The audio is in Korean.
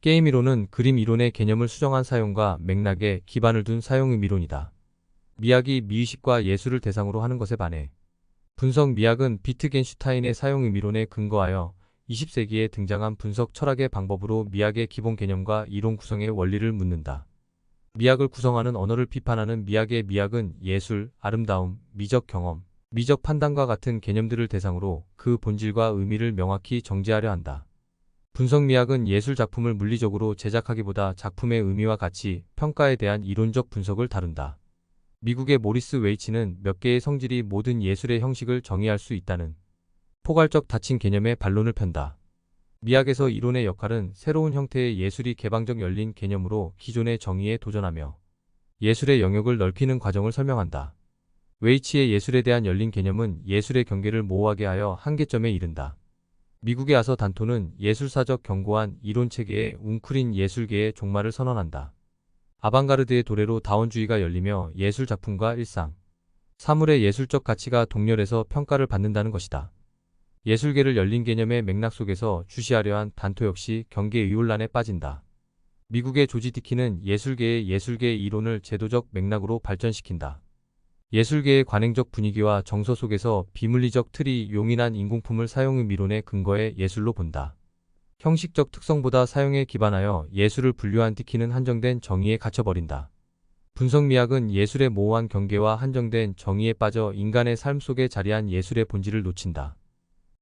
게임 이론은 그림 이론의 개념을 수정한 사용과 맥락에 기반을 둔 사용 미론이다. 미학이 미의식과 예술을 대상으로 하는 것에 반해 분석 미학은 비트겐슈타인의 사용 의 미론에 근거하여 20세기에 등장한 분석 철학의 방법으로 미학의 기본 개념과 이론 구성의 원리를 묻는다. 미학을 구성하는 언어를 비판하는 미학의 미학은 예술, 아름다움, 미적 경험, 미적 판단과 같은 개념들을 대상으로 그 본질과 의미를 명확히 정제하려 한다. 분석 미학은 예술 작품을 물리적으로 제작하기보다 작품의 의미와 가치, 평가에 대한 이론적 분석을 다룬다. 미국의 모리스 웨이치는 몇 개의 성질이 모든 예술의 형식을 정의할 수 있다는 포괄적 닫힌 개념의 반론을 편다. 미학에서 이론의 역할은 새로운 형태의 예술이 개방적 열린 개념으로 기존의 정의에 도전하며 예술의 영역을 넓히는 과정을 설명한다. 웨이치의 예술에 대한 열린 개념은 예술의 경계를 모호하게 하여 한계점에 이른다. 미국의 아서 단토는 예술사적 견고한 이론 체계에 웅크린 예술계의 종말을 선언한다. 아방가르드의 도래로 다원주의가 열리며 예술 작품과 일상, 사물의 예술적 가치가 동렬해서 평가를 받는다는 것이다. 예술계를 열린 개념의 맥락 속에서 주시하려 한 단토 역시 경계 의혼란에 빠진다. 미국의 조지 디키는 예술계의 예술계 이론을 제도적 맥락으로 발전시킨다. 예술계의 관행적 분위기와 정서 속에서 비물리적 틀이 용인한 인공품을 사용의 미론의 근거에 예술로 본다. 형식적 특성보다 사용에 기반하여 예술을 분류한 디키는 한정된 정의에 갇혀버린다. 분석미학은 예술의 모호한 경계와 한정된 정의에 빠져 인간의 삶 속에 자리한 예술의 본질을 놓친다.